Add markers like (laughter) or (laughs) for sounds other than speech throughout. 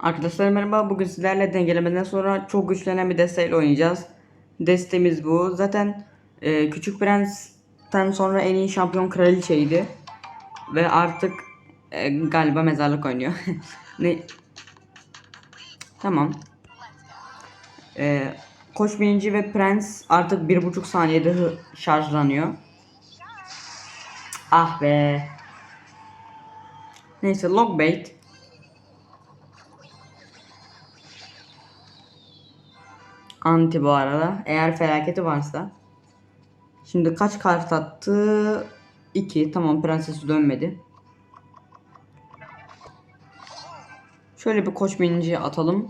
Arkadaşlar merhaba. Bugün sizlerle dengelemeden sonra çok güçlenen bir desteğiyle oynayacağız. Destemiz bu. Zaten e, Küçük Prens'ten sonra en iyi şampiyon kraliçeydi. Ve artık e, galiba mezarlık oynuyor. (laughs) ne? Tamam. E, Koç bininci ve Prens artık bir buçuk saniyede şarjlanıyor. Ah be. Neyse logbait. Anti bu arada. Eğer felaketi varsa. Şimdi kaç kart attı? 2. Tamam prensesi dönmedi. Şöyle bir koç binici atalım.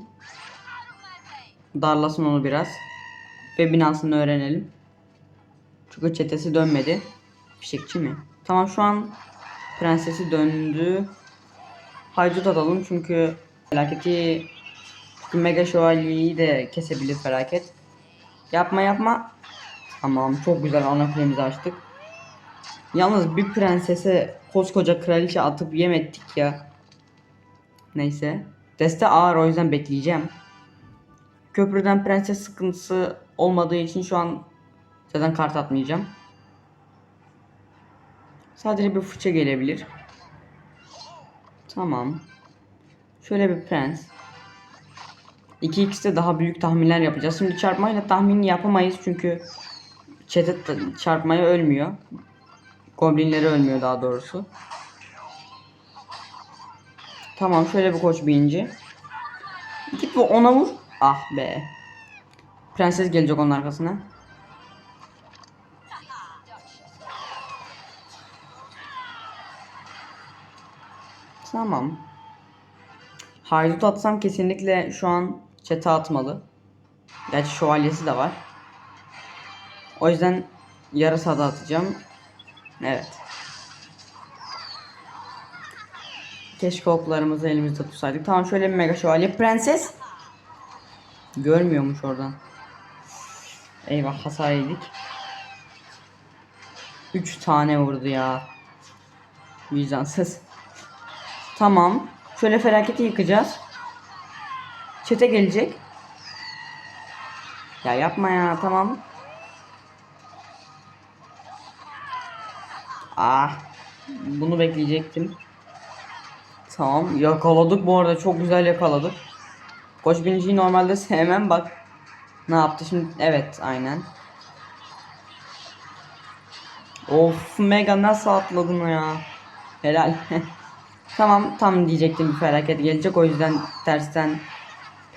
Darlasın onu biraz. Ve binasını öğrenelim. Çünkü çetesi dönmedi. Fişekçi mi? Tamam şu an prensesi döndü. Haydut atalım çünkü felaketi çünkü Mega Şövalyeyi de kesebilir felaket. Yapma yapma. Tamam çok güzel ana kulemizi açtık. Yalnız bir prensese koskoca kraliçe atıp yem ettik ya. Neyse. Deste ağır o yüzden bekleyeceğim. Köprüden prenses sıkıntısı olmadığı için şu an zaten kart atmayacağım. Sadece bir fıça gelebilir. Tamam. Şöyle bir prens. 2x'te daha büyük tahminler yapacağız. Şimdi çarpmayla tahmin yapamayız çünkü çete çarpmaya ölmüyor. Goblinleri ölmüyor daha doğrusu. Tamam şöyle bir koç bininci. Git bu ona vur. Ah be. Prenses gelecek onun arkasına. Tamam. Haydut atsam kesinlikle şu an çete atmalı. Gerçi şövalyesi de var. O yüzden yarı sada atacağım. Evet. Keşke oklarımızı elimizde tutsaydık. Tamam şöyle bir mega şövalye. Prenses. Görmüyormuş oradan. Eyvah hasar yedik. 3 tane vurdu ya. Vicdansız. Tamam. Şöyle felaketi yıkacağız. Çete gelecek. Ya yapma ya tamam. Ah. Bunu bekleyecektim. Tamam yakaladık bu arada çok güzel yakaladık. Koç biniciyi normalde sevmem bak. Ne yaptı şimdi? Evet aynen. Of mega nasıl atladın ya. Helal. (laughs) tamam tam diyecektim bir felaket gelecek o yüzden tersten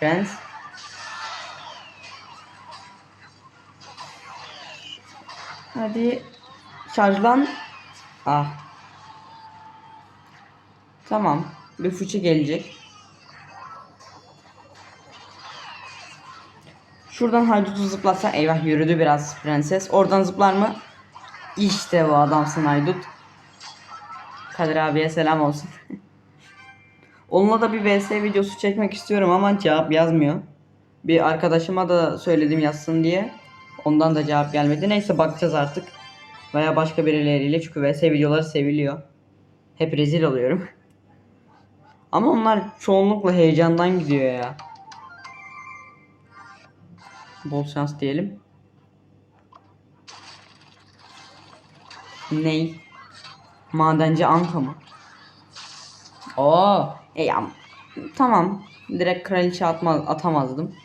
prens. Hadi şarjlan. Ah. Tamam. Bir fıçı gelecek. Şuradan haydutu zıplatsa eyvah yürüdü biraz prenses. Oradan zıplar mı? İşte bu adamsın haydut. Kadir abiye selam olsun. (laughs) Onunla da bir vs videosu çekmek istiyorum ama cevap yazmıyor. Bir arkadaşıma da söyledim yazsın diye. Ondan da cevap gelmedi. Neyse bakacağız artık. Veya başka birileriyle çünkü vs videoları seviliyor. Hep rezil oluyorum. (laughs) Ama onlar çoğunlukla heyecandan gidiyor ya. Bol şans diyelim. Ney? Madenci Anka mı? Oo, e ya, tamam. Direkt kraliçe atma, atamazdım.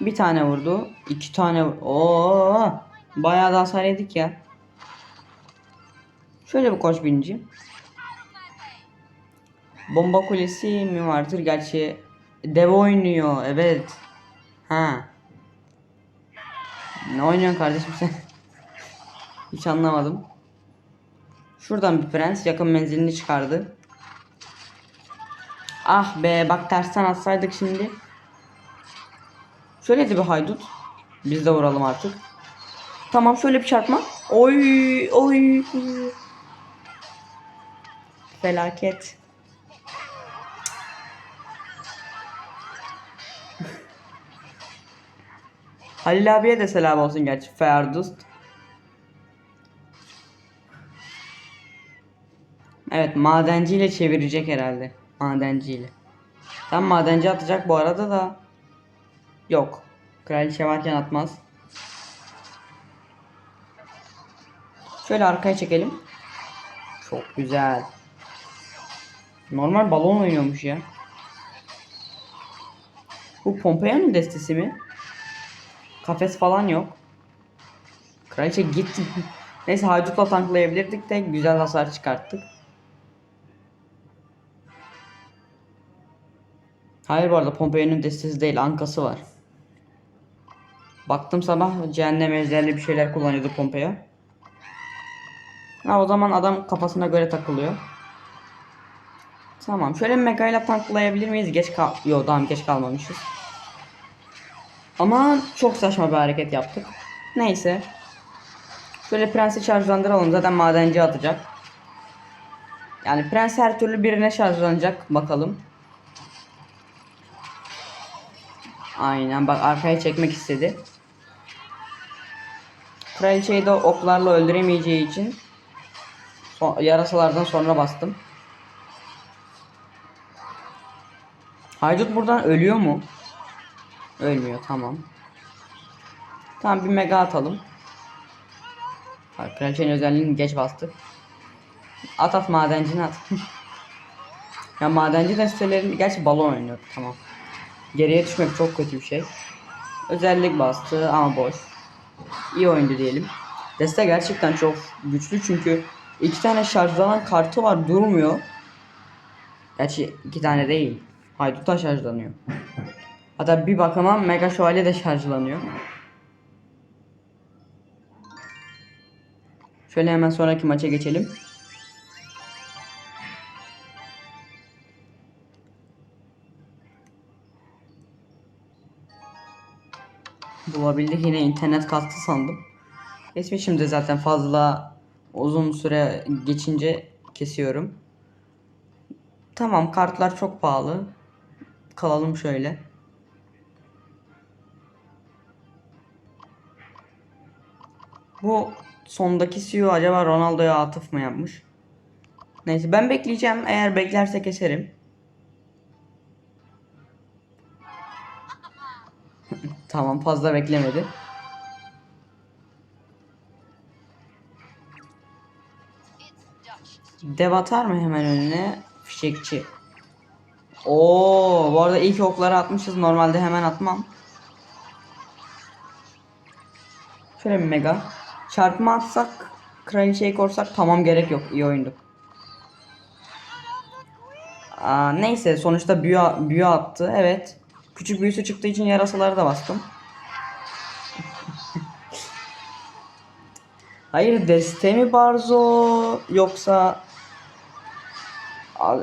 Bir tane vurdu. iki tane vur- Oo, bayağı da hasar yedik ya. Şöyle bir koç binici. Bomba kulesi mi vardır? Gerçi dev oynuyor. Evet. Ha. Ne oynuyorsun kardeşim sen? (laughs) Hiç anlamadım. Şuradan bir prens yakın menzilini çıkardı. Ah be bak tersten atsaydık şimdi. Şöyle de bir haydut. Biz de vuralım artık. Tamam şöyle bir çarpma. Oy oy. Felaket. (laughs) Halil abiye de selam olsun gerçi. Ferdust. Evet madenciyle çevirecek herhalde. Madenciyle. Tam madenci atacak bu arada da. Yok. Kraliçe varken atmaz. Şöyle arkaya çekelim. Çok güzel. Normal balon oynuyormuş ya. Bu Pompeia'nın destesi mi? Kafes falan yok. Kraliçe gitti. (laughs) Neyse haydutla tanklayabilirdik de güzel hasar çıkarttık. Hayır bu arada Pompeia'nın destesi değil ankası var. Baktım sabah cehennem ejderli bir şeyler kullanıyordu Pompeo. Ha o zaman adam kafasına göre takılıyor. Tamam şöyle mega ile tanklayabilir miyiz? Geç kal... Yo tamam geç kalmamışız. Ama çok saçma bir hareket yaptık. Neyse. Şöyle prensi şarjlandıralım. Zaten madenci atacak. Yani prens her türlü birine şarjlanacak. Bakalım. Aynen bak arkaya çekmek istedi. Kraliçeyi de oklarla öldüremeyeceği için son, yarasalardan sonra bastım. Haydut buradan ölüyor mu? Ölmüyor tamam. Tamam bir mega atalım. Hayır, kraliçenin özelliğini geç bastık. At at madencini at. (laughs) ya madenci destelerin gerçi balon oynuyor tamam. Geriye düşmek çok kötü bir şey. Özellik bastı ama boş. İyi oyundu diyelim. Deste gerçekten çok güçlü çünkü iki tane şarjlanan kartı var durmuyor. Gerçi iki tane değil. Haydut'a şarjlanıyor. Hatta bir bakıma Mega Şövalye de şarjlanıyor. Şöyle hemen sonraki maça geçelim. Bulabildik yine internet kastı sandım. Geçmişim de zaten fazla uzun süre geçince kesiyorum. Tamam kartlar çok pahalı. Kalalım şöyle. Bu sondaki CEO acaba Ronaldo'ya atıf mı yapmış? Neyse ben bekleyeceğim. Eğer beklerse keserim. Tamam fazla beklemedi. Dev atar mı hemen önüne? Fişekçi. Oo, bu arada ilk okları atmışız. Normalde hemen atmam. Şöyle bir mega. Çarpma atsak, kraliçeyi korsak tamam gerek yok. İyi oyundu. Aa, neyse sonuçta büyü, büyü attı. Evet. Küçük büyüsü çıktığı için yarasaları da bastım. Hayır deste mi Barzo yoksa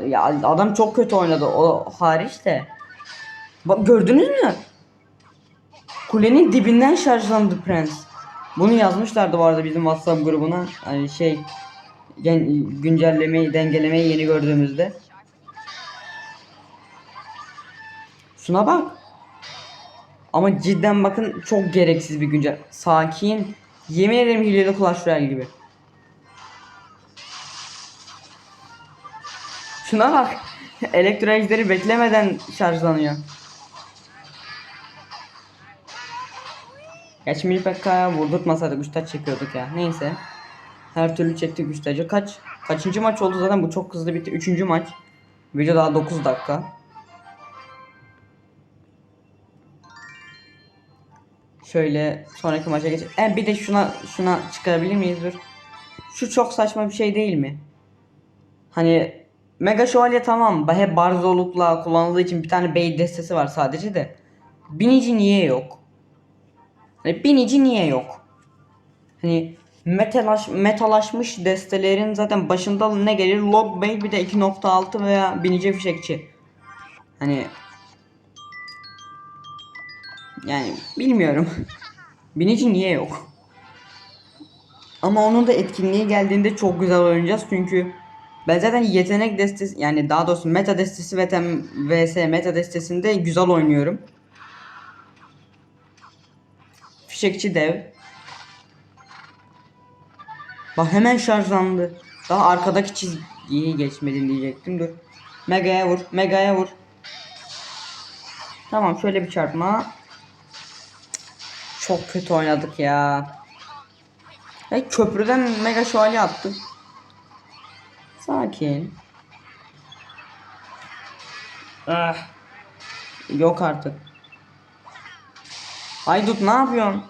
ya adam çok kötü oynadı o hariç de. Bak gördünüz mü? Kulenin dibinden şarjlandı Prens. Bunu yazmışlardı bu arada bizim WhatsApp grubuna. Hani şey güncellemeyi, dengelemeyi yeni gördüğümüzde. Şuna bak. Ama cidden bakın çok gereksiz bir güncel. Sakin. Yemin ederim hileli Clash Royale gibi. Şuna bak. (laughs) Elektro ejderi beklemeden şarjlanıyor. Gerçi Mini Pekka'ya vurdurtmasaydık 3 taç çekiyorduk ya. Neyse. Her türlü çektik 3 tacı. Kaç? Kaçıncı maç oldu zaten bu çok hızlı bitti. Üçüncü maç. Video daha 9 dakika. Şöyle sonraki maça geç. E bir de şuna şuna çıkarabilir miyiz dur. Şu çok saçma bir şey değil mi? Hani Mega Şövalye tamam. Hep barzolukla kullanıldığı için bir tane bey destesi var sadece de. Binici niye yok? Hani binici niye yok? Hani metalaş, metalaşmış destelerin zaten başında ne gelir? Log Bey bir de 2.6 veya binici fişekçi. Hani yani bilmiyorum. Binici niye yok? Ama onun da etkinliği geldiğinde çok güzel oynayacağız çünkü ben zaten yetenek destesi yani daha doğrusu meta destesi ve tem vs meta destesinde güzel oynuyorum. Fişekçi dev. Bak hemen şarjlandı. Daha arkadaki çiz iyi geçmedin diyecektim. Dur. Mega'ya vur. Mega'ya vur. Tamam şöyle bir çarpma. Çok kötü oynadık ya. Ya köprüden mega şövalye attı. Sakin. Ah. Yok artık. Haydut ne yapıyorsun?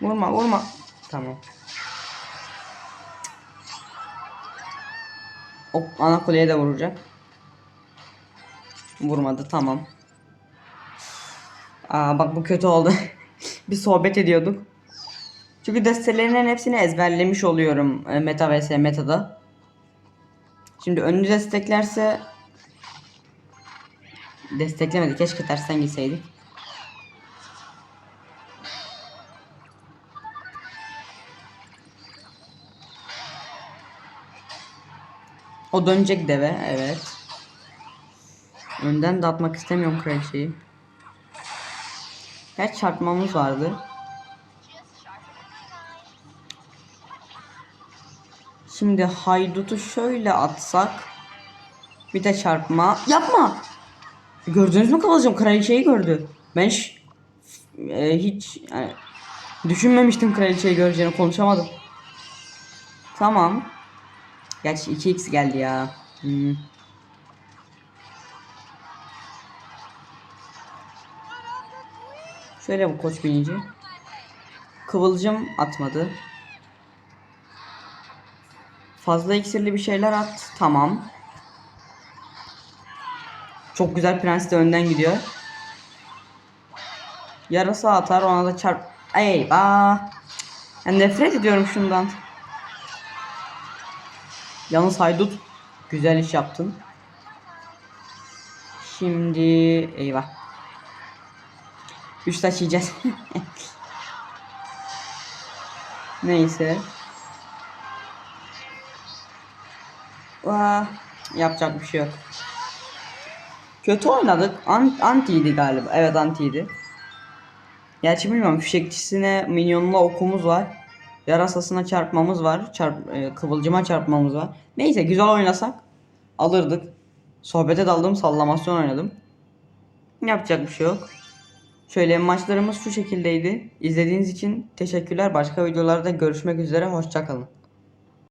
Vurma vurma. Tamam. O ana kuleye de vuracak. Vurmadı tamam. Aa bak bu kötü oldu. (laughs) bir sohbet ediyorduk. Çünkü destelerinin hepsini ezberlemiş oluyorum e, meta vs metada. Şimdi önünü desteklerse desteklemedi. Keşke tersten gitseydik. O dönecek deve evet. Önden de atmak istemiyorum kraliçeyi. Kaç çarpmamız vardı. Şimdi haydutu şöyle atsak. Bir de çarpma. Yapma. Gördünüz mü Kıvılcım? Kraliçeyi gördü. Ben e, hiç yani, düşünmemiştim kraliçeyi göreceğini konuşamadım. Tamam. Gerçi 2x geldi ya. Hmm. Şöyle bu koç bininci. Kıvılcım atmadı. Fazla iksirli bir şeyler at. Tamam. Çok güzel prens de önden gidiyor. Yarasa atar ona da çarp. Eyvah. Ben nefret ediyorum şundan. Yalnız haydut güzel iş yaptın. Şimdi eyvah. Üç taş. Neyse. Vah, yapacak bir şey yok. Kötü oynadık. An antiydi galiba. Evet antiydi. Gerçi bilmiyorum. Fişekçisine minyonla okumuz var. Yarasasına çarpmamız var. Çarp, e, kıvılcıma çarpmamız var. Neyse güzel oynasak alırdık. Sohbete daldım sallamasyon oynadım. Yapacak bir şey yok. Şöyle maçlarımız şu şekildeydi. İzlediğiniz için teşekkürler. Başka videolarda görüşmek üzere. Hoşçakalın.